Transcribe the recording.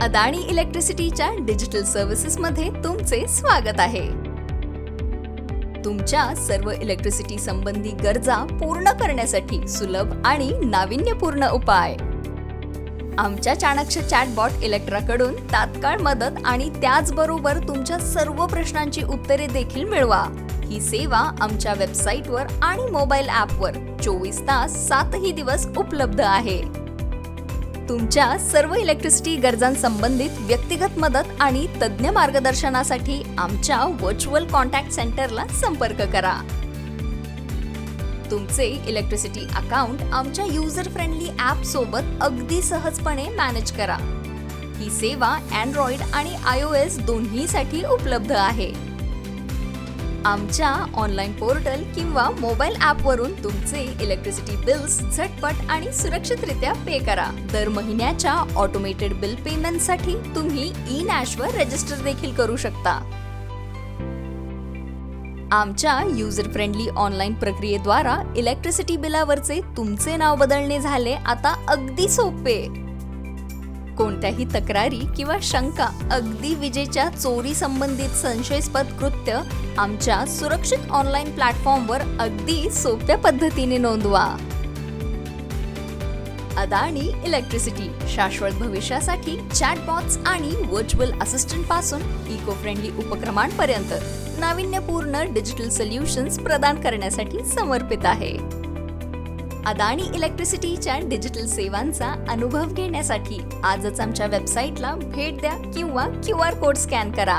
Adani इलेक्ट्रिसिटीच्या digital सर्व्हिसेसमध्ये तुमचे स्वागत आहे. तुमच्या सर्व इलेक्ट्रिसिटी संबंधी गरजा पूर्ण करण्यासाठी सुलभ आणि नाविन्यपूर्ण उपाय. आमच्या चाणक्य चॅटबॉट इलेक्ट्राकडून तात्काळ मदत आणि त्याचबरोबर तुमच्या सर्व प्रश्नांची उत्तरे देखील मिळवा. ही सेवा आमच्या वेबसाईटवर आणि मोबाईल ॲपवर चोवीस तास सातही दिवस उपलब्ध आहे. तुमच्या सर्व इलेक्ट्रिसिटी गरजांसंबंधित व्यक्तिगत मदत आणि तज्ज्ञ मार्गदर्शनासाठी आमच्या व्हर्च्युअल कॉन्टॅक्ट सेंटरला संपर्क करा. तुमचे इलेक्ट्रिसिटी अकाउंट आमच्या युजर फ्रेंडली ॲप सोबत अगदी सहजपणे मॅनेज करा. ही सेवा अँड्रॉइड आणि आय ओ एस दोन्हीसाठी उपलब्ध आहे. आमच्या ऑनलाईन पोर्टल किंवा मोबाईल ॲपवरून तुमचे इलेक्ट्रिसिटी बिल्स झटपट आणि सुरक्षितरित्या पे करा. दर महिन्याच्या ऑटोमेटेड बिल पेमेंटसाठी तुम्ही ई नॅशवर रजिस्टर देखील करू शकता. आमच्या युजर फ्रेंडली ऑनलाईन प्रक्रियेद्वारा इलेक्ट्रिसिटी बिलावरचे तुमचे नाव बदलणे झाले आता अगदी सोपे. कोणत्याही तक्रारी किंवा शंका अगदी विजेच्या चोरी संबंधित संशयास्पद कृत्य आमच्या सुरक्षित ऑनलाईन प्लॅटफॉर्मवर अगदी सोप्या पद्धतीने नोंदवा. अदानी इलेक्ट्रिसिटी शाश्वत भविष्यासाठी चॅटबॉट्स आणि व्हर्च्युअल असिस्टंटपासून इको फ्रेंडली उपक्रमांपर्यंत नाविन्यपूर्ण डिजिटल सोल्युशन्स प्रदान करण्यासाठी समर्पित आहे. अदानी इलेक्ट्रिसिटीच्या डिजिटल सेवांचा अनुभव घेण्यासाठी आजच आमच्या वेबसाईटला भेट द्या किंवा क्यू आर कोड स्कॅन करा.